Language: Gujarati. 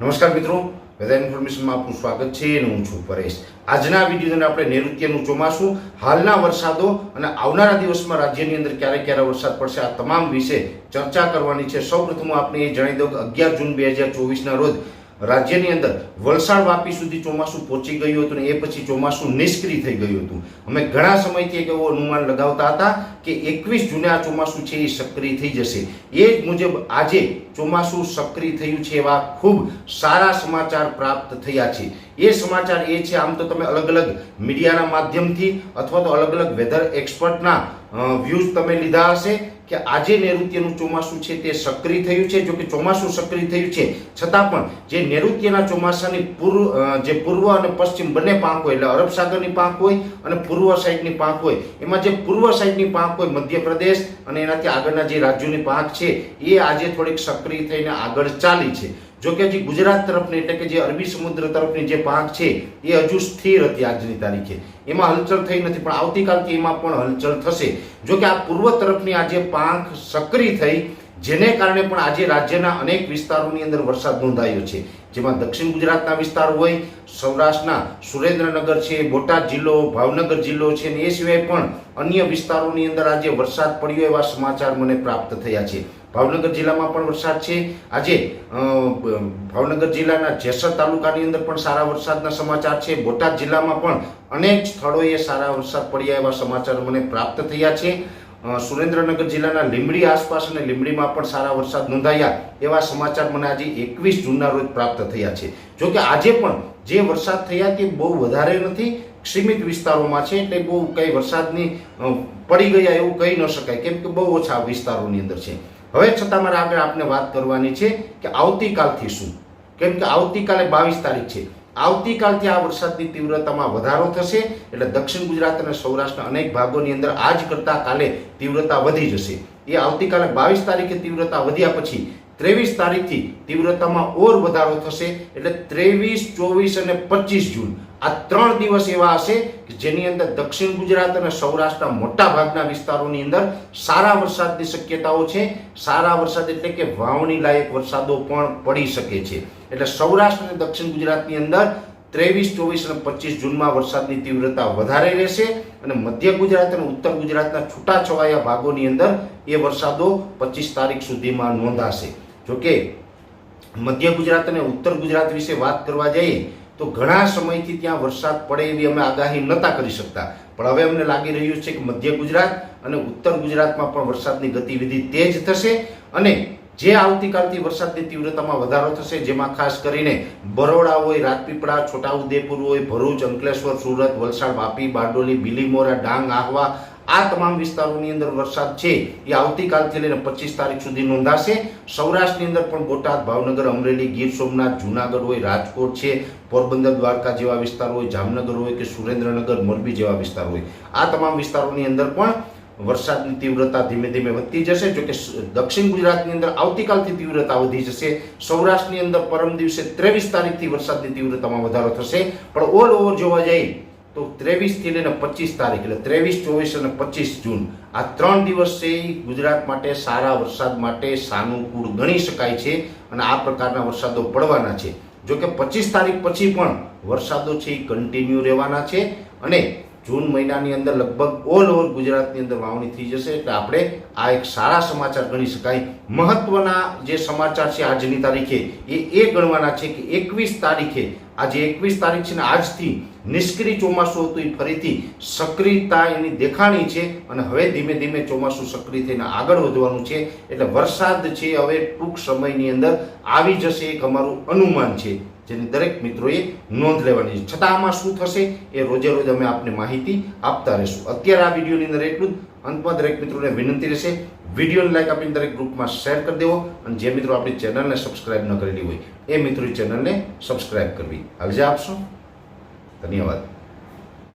નમસ્કાર મિત્રો. વેધર ઇન્ફોર્મેશનમાં આપનું સ્વાગત છે અને હું છું પરેશ. આજના વિડીયોને આપણે નૈઋત્યનું ચોમાસું, હાલના વરસાદો અને આવનારા દિવસમાં રાજ્યની અંદર ક્યારે ક્યારે વરસાદ પડશે આ તમામ વિશે ચર્ચા કરવાની છે. સૌપ્રથમ આપણે એ જણાવી દઉં કે અગિયાર જૂન બે હજાર ચોવીસના રોજ રાજ્યની અંદર વલસાડ વાપી સુધી ચોમાસું પહોંચી ગયું હતું ને એ પછી ચોમાસું નિષ્ક્રિય થઈ ગયું હતું. અમે ઘણા સમયથી એક એવો અનુમાન લગાવતા હતા કે એકવીસ જૂને આ ચોમાસું છે એ સક્રિય થઈ જશે. એ જ મુજબ આજે ચોમાસું સક્રિય થયું છે એવા ખૂબ સારા સમાચાર પ્રાપ્ત થયા છે. એ સમાચાર એ છે, આમ તો તમે અલગ અલગ મીડિયાના માધ્યમથી અથવા તો અલગ અલગ વેધર એક્સપર્ટના વ્યૂઝ તમે લીધા હશે. કે આજે નૈઋત્યનું ચોમાસું છે તે સક્રિય થયું છે? જો કે ચોમાસું સક્રિય થયું છે, છતાં પણ જે નૈઋત્યના ચોમાસાની પૂર્વ જે પૂર્વ અને પશ્ચિમ બંને પાંખ હોય, એટલે અરબ સાગરની પાંખ હોય અને પૂર્વ સાઈડની પાંખ હોય, એમાં જે પૂર્વ સાઈડની પાંખ હોય, મધ્યપ્રદેશ અને એનાથી આગળના જે રાજ્યોની પાંખ છે, એ આજે થોડીક સક્રિય થઈને આગળ ચાલી છે. જો કે હજી ગુજરાત તરફની એટલે કે જે અરબી સમુદ્ર તરફની જે પાંખ છે, એ હજુ સ્થિર હતી આજની તારીખે. એમાં હલચલ થઈ નથી, પણ આવતીકાલથી એમાં પણ હલચલ થશે. જો કે આ પૂર્વ તરફની આ જે પાંખ સક્રિય થઈ જેને કારણે પણ આજે રાજ્યના અનેક વિસ્તારોની અંદર વરસાદ નોંધાયો છે. જેમાં દક્ષિણ ગુજરાતના વિસ્તાર હોય, સૌરાષ્ટ્રના સુરેન્દ્રનગર છે, બોટાદ જિલ્લો, ભાવનગર જિલ્લો છે અને એ સિવાય પણ અન્ય વિસ્તારોની અંદર આજે વરસાદ પડ્યો એવા સમાચાર મને પ્રાપ્ત થયા છે. ભાવનગર જિલ્લામાં પણ વરસાદ છે. આજે ભાવનગર જિલ્લાના જેસર તાલુકાની અંદર પણ સારા વરસાદના સમાચાર છે. બોટાદ જિલ્લામાં પણ અનેક સ્થળોએ સારા વરસાદ પડ્યા એવા સમાચાર મને પ્રાપ્ત થયા છે. સુરેન્દ્રનગર જિલ્લાના લીંબડી આસપાસ અને લીંબડીમાં પણ સારા વરસાદ નોંધાયા એવા સમાચાર મને આજે એકવીસ જૂનના રોજ પ્રાપ્ત થયા છે. જો કે આજે પણ જે વરસાદ થયા તે બહુ વધારે નથી, સીમિત વિસ્તારોમાં છે એટલે બહુ કંઈ વરસાદની પડી ગયા એવું કહી ન શકાય, કેમ કે બહુ ઓછા વિસ્તારોની અંદર છે. હવે છતાં મારે આગળ આપને વાત કરવાની છે કે આવતીકાલથી શું? કેમ કે આવતીકાલે બાવીસ તારીખ છે. આવતીકાલથી આ વરસાદની તીવ્રતામાં વધારો થશે. એટલે દક્ષિણ ગુજરાત અને સૌરાષ્ટ્રના અનેક ભાગોની અંદર આજ કરતાં કાલે તીવ્રતા વધી જશે. એ આવતીકાલે બાવીસ તારીખે તીવ્રતા વધ્યા પછી ત્રેવીસ તારીખથી તીવ્રતામાં ઓર વધારો થશે. એટલે ત્રેવીસ, ચોવીસ અને પચીસ જૂન આ ત્રણ દિવસ એવા હશે જેની અંદર દક્ષિણ ગુજરાત અને સૌરાષ્ટ્રના મોટા ભાગના વિસ્તારોની અંદર સારા વરસાદની શક્યતાઓ છે. સારા વરસાદ એટલે કે વાવણી લાયક વરસાદો પણ પડી શકે છે. એટલે સૌરાષ્ટ્ર અને દક્ષિણ ગુજરાતની અંદર ત્રેવીસ, ચોવીસ અને પચીસ જૂનમાં વરસાદની તીવ્રતા વધારે રહેશે અને મધ્ય ગુજરાત અને ઉત્તર ગુજરાતના છૂટાછવાયા ભાગોની અંદર એ વરસાદો પચીસ તારીખ સુધીમાં નોંધાશે. જોકે મધ્ય ગુજરાત અને ઉત્તર ગુજરાત વિશે વાત કરવા જઈએ તો ઘણા સમયથી ત્યાં વરસાદ પડે એવી અમે આગાહી નહોતા કરી શકતા. પણ હવે અમને લાગી રહ્યું છે કે મધ્ય ગુજરાત અને ઉત્તર ગુજરાતમાં પણ વરસાદની ગતિવિધિ તેજ થશે અને જે આવતીકાલથી વરસાદની તીવ્રતામાં વધારો થશે, જેમાં ખાસ કરીને બરોડા હોય, રાજપીપળા, છોટાઉદેપુર હોય, ભરૂચ, અંકલેશ્વર, સુરત, વલસાડ, વાપી, બારડોલી, બિલીમોરા, ડાંગ, આહવા આ તમામ વિસ્તારોની અંદર વરસાદ છે, એ આવતીકાલથી લઈને પચીસ તારીખ સુધી નોંધાશે. સૌરાષ્ટ્રની અંદર પણ બોટાદ, ભાવનગર, અમરેલી, ગીર સોમનાથ, જુનાગઢ હોય, રાજકોટ છે, પોરબંદર, દ્વારકા જેવા વિસ્તાર હોય, જામનગર હોય કે સુરેન્દ્રનગર, મોરબી જેવા વિસ્તાર હોય. આ તમામ વિસ્તારોની અંદર પણ વરસાદની તીવ્રતા ધીમે ધીમે વધતી જશે. જોકે દક્ષિણ ગુજરાતની અંદર આવતીકાલથી તીવ્રતા વધી જશે. સૌરાષ્ટ્રની અંદર પરમ દિવસે ત્રેવીસ તારીખથી વરસાદની તીવ્રતામાં વધારો થશે. પણ ઓલ ઓવર જોવા જઈએ તો ત્રેવીસથી લઈને પચીસ તારીખ, એટલે ત્રેવીસ, ચોવીસ અને પચીસ જૂન. આ ત્રણ દિવસ એ ગુજરાત માટે સારા વરસાદ માટે સાનુકૂળ ગણી શકાય છે અને આ પ્રકારના વરસાદો પડવાના છે. જો કે પચીસ તારીખ પછી પણ વરસાદો છે એ કન્ટિન્યુ રહેવાના છે અને જૂન મહિનાની અંદર લગભગ ઓલ ઓવર ગુજરાતની અંદર વાવણી થઈ જશે, એટલે આપણે આ એક સારા સમાચાર ગણી શકાય. મહત્વના જે સમાચાર છે આજની તારીખે, એ એ ગણવાના છે કે એકવીસ તારીખે, આજે એકવીસ તારીખ છે ને આજથી નિષ્ક્રિય ચોમાસું હતું એ ફરીથી સક્રિયતા એની દેખાણી છે અને હવે ધીમે ધીમે ચોમાસું સક્રિય થઈને આગળ વધવાનું છે. એટલે વરસાદ છે હવે ટૂંક સમયની અંદર આવી જશે એક અમારું અનુમાન છે, જેની દરેક મિત્રોએ નોંધ લેવાની છે. છતાં આમાં શું થશે એ રોજે રોજ અમે આપને માહિતી આપતા રહીશું. અત્યારે આ વિડીયોની અંદર એટલું જ. અંતમાં દરેક મિત્રોને વિનંતી રહેશે, વિડીયોને લાઈક આપીને દરેક ગ્રુપમાં શેર કરી દેવો અને જે મિત્રો આપણી ચેનલને સબસ્ક્રાઇબ ન કરેલી હોય, એ મિત્રો ચેનલને સબસ્ક્રાઇબ કરવી. આવજે આપશો? ધન્યવાદ.